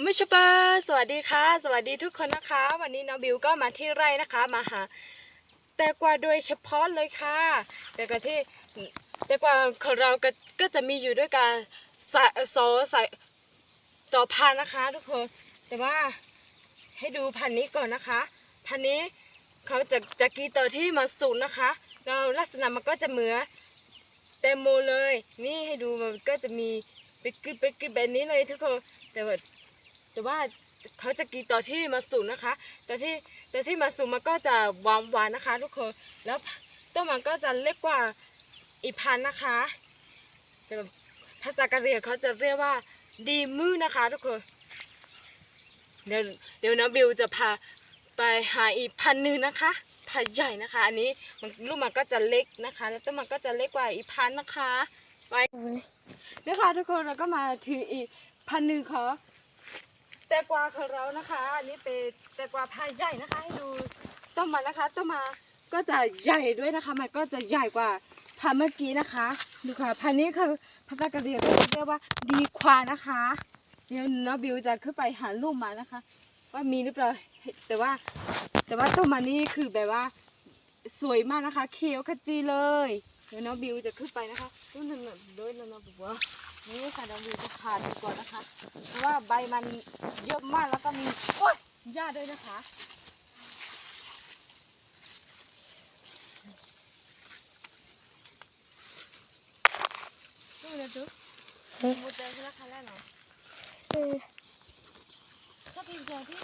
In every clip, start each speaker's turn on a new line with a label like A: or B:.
A: อุมิชเปอร์สวัสดีค่ะ สวัสดีทุกคนนะคะ วันนี้น้องบิวก็มาที่ไร่นะคะมาหาแตงกว่าโดยเฉพาะเลยค่ะแต่กว่าที่แตงกว่าของเราก็ก็จะมีอยู่ด้วยกันสายโซสายต่อพันนะคะ ทุกคน แต่ว่าให้ดูพันนี้ก่อนนะคะ พันนี้เขาจะจะกีต่อที่มาสูนนะคะแล้วลักษณะมันก็จะเหมือนแตงโมเลย นี่ให้ดูมันก็จะมีเป็นกึบเป็นกึบแบบนี้เลยทุกคนแต่ว่า แต่ว่าเขาจะกีต่อที่มาสูงนะคะแต่ที่แต่ที่มาสูงมันก็จะหวานหวานๆนะคะ ทุกคนแล้วต้นมันก็จะเล็กกว่าอีพันนะคะภาษากะเหรี่ยงเขาจะเรียกว่าดีมือนะคะ ทุกคนเดี๋ยวเดี๋ยวนะบิวจะพาไปหาอีพันหนึ่งนะคะพันใหญ่นะคะ อันนี้มันลูกมันก็จะเล็กนะคะ แล้วต้นมันก็จะเล็กกว่าอีพันนะคะไปนะคะทุกคนเราก็มาถืออีพันธุ์หนึ่งขอ แตงกวาของเรานะคะ อันนี้เป็นแตงกวาพันธุ์ใหญ่นะคะให้ดูต้นมันนะคะต้นมาก็จะใหญ่ด้วยนะคะ มันก็จะใหญ่กว่าพันเมื่อกี้นะคะดูค่ะพันนี้คือภาษากะเหรี่ยงเรียกว่าดีควานะคะ เดี๋ยวน้องบิวจะขึ้นไปหาลูกมานะคะ ว่ามีหรือเปล่าแต่ว่า แต่ว่าต้นมันนี่คือแบบว่าสวยมากนะคะ เขียวขจีเลย เดี๋ยวน้องบิวจะขึ้นไปนะคะนู่นนั่นน่ะด้วยนะน้องบิวว่า นี่ค่ะน้องบิวจะขาดดูก่อนนะคะ เพราะว่าใบมันเยอะมากแล้วก็มีโอ้ยหญ้าด้วยนะคะนี่เลยดูหมดเลยแล้วค่ะแล้วเนาะชอบพิมพ์เจอที่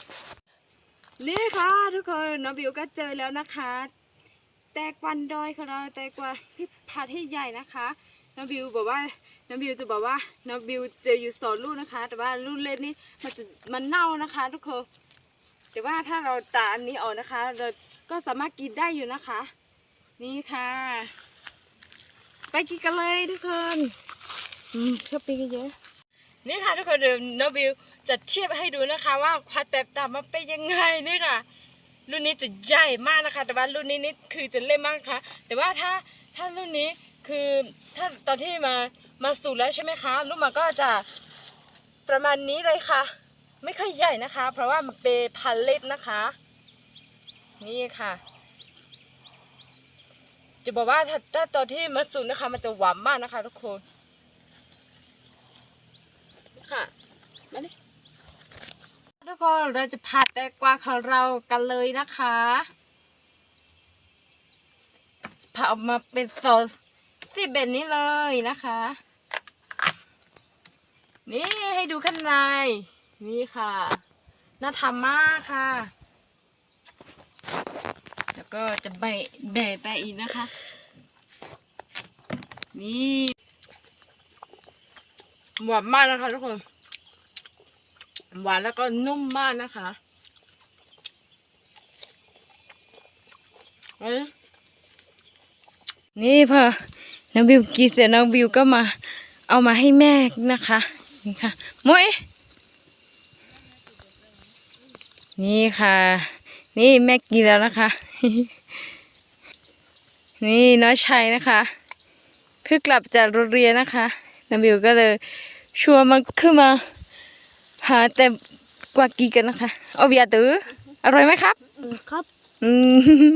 A: นี่ค่ะทุกคนน้องบิวก็เจอแล้วนะคะ แตกวันดอยของเราแตกว่าที่พาที่ใหญ่นะคะน้องบิวบอกว่า น้องบิวจะบอกว่าน้องบิวเจออยู่สองลูกนะคะ แต่ว่าลูกเล็กนี่มันจะมันเน่านะคะ ทุกคนแต่ว่าถ้าเราตาอันนี้ออกนะคะ เราก็สามารถกินได้อยู่นะคะ นี่ค่ะ ไปกินกันเลยทุกคนอืมชอบปีกันเยอะนี่ค่ะทุกคนเดี๋ยวน้องบิวจะเทียบให้ดูนะคะ ว่าความแตกต่างมันเป็นยังไงนี่ค่ะรุ่นนี้จะใหญ่มากนะคะ แต่ว่ารุ่นนี้นี่คือจะเล็กมากค่ะ แต่ว่าถ้าถ้ารุ่นนี้คือถ้าตอนที่มา มาสู่แล้วใช่ไหมคะ ลูกมันก็จะประมาณนี้เลยค่ะ ไม่ค่อยใหญ่นะคะ เพราะว่ามันเป็นพันเล็ดนะคะ นี่ค่ะ จะบอกว่าถ้าถ้าตอนที่มาสู่นะคะ มันจะหวานมากนะคะ ทุกคนค่ะมาดิทุกคนเราจะผัดแตงกวาของเรากันเลยนะคะผัดออกมาเป็นซอส ที่แบบนี้เลยนะคะ นี่ให้ดูข้างใน นี่ค่ะ น่าทำมากค่ะ แล้วก็จะใบแบะไปอีกนะคะ นี่หวานมากนะคะทุกคน หวานแล้วก็นุ่มมากนะคะเอาดินี่พอ น้องบิวกินเสร็จน้องบิวก็มา เอามาให้แม่นะคะนี่ค่ะมวยนี่ค่ะ นี่แม่กินแล้วนะคะ นี่น้อยชัยนะคะเพิ่งกลับจากโรงเรียนนะคะน้องบิวก็เลยชวนมันขึ้นมาหาแต่กวากีกันนะคะเอาเบียร์ตื้ออร่อยไหมครับ
B: ครับ
A: อืม